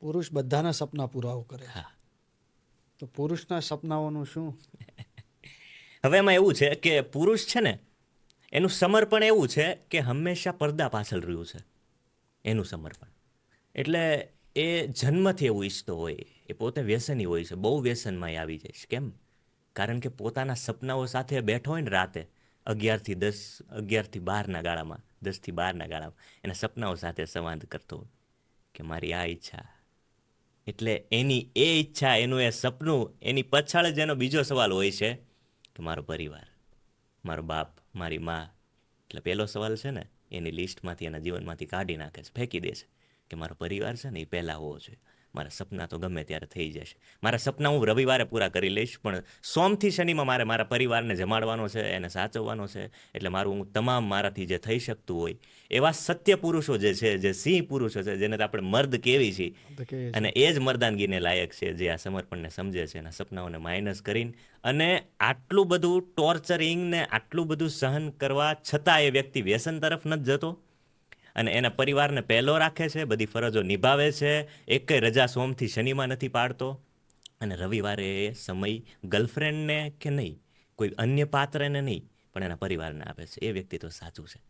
પુરુષ બધાના સપના પૂરાઓ કરે હા. તો પુરુષના સપનાઓનું શું? હવે એમાં એવું છે કે પુરુષ છે ને એનું સમર્પણ એવું છે કે હંમેશા પડદા પાછળ રહ્યું છે. એનું સમર્પણ. એટલે એ જન્મથી એવું ઈચ્છતો હોય એ પોતે વ્યસની હોય છે બહુ વ્યસનમાં એ આવી જાય છે. કેમ? કારણ કે પોતાના સપનાઓ સાથે બેઠો હોય ને રાતે અગિયારથી દસ અગિયારથી બારના ગાળામાં દસથી બારના ગાળામાં એના સપનાઓ સાથે સંવાદ કરતો હોય કે મારી આ ઈચ્છા એટલે એની એ ઈચ્છા, એનું એ સપનું, એની પછાડ જ એનો બીજો સવાલ હોય છે કે મારો પરિવાર, મારો બાપ, મારી મા, એટલે પહેલો સવાલ છે ને, એની લિસ્ટમાંથી એના જીવનમાંથી કાઢી નાખે છે, ફેંકી દે છે કે મારો પરિવાર છે ને, એ પહેલાં હોવો જોઈએ. મારા સપના તો ગમે ત્યારે થઈ જશે. મારા સપના હું રવિવારે પૂરા કરી લઈશ પણ સોમથી શનિમાં મારે મારા પરિવારને જમાડવાનો છે એને સાચવવાનો છે એટલે મારું હું તમામ મારાથી જે થઈ શકતું હોય એવા સત્ય પુરુષો જે છે જે સિંહ પુરુષો છે જેને આપણે મર્દ કેવી છીએ. અને એ જ મર્દાનગીને લાયક છે જે આ સમર્પણને સમજે છે એના સપનાઓને માઇનસ કરીને અને આટલું બધું ટોર્ચરિંગ ને આટલું બધું સહન કરવા છતાં એ વ્યક્તિ વ્યસન તરફ નથી જતો. અને એના પરિવારને પહેલો રાખે છે, બધી ફરજો નિભાવે છે. એકેય રજા સોમથી શનિમાં નથી પાડતો. અને રવિવારે એ સમય ગર્લફ્રેન્ડને કે નહીં, કોઈ અન્ય પાત્રને નહીં, પણ એના પરિવારને આપે છે. એ વ્યક્તિ તો સાચું છે.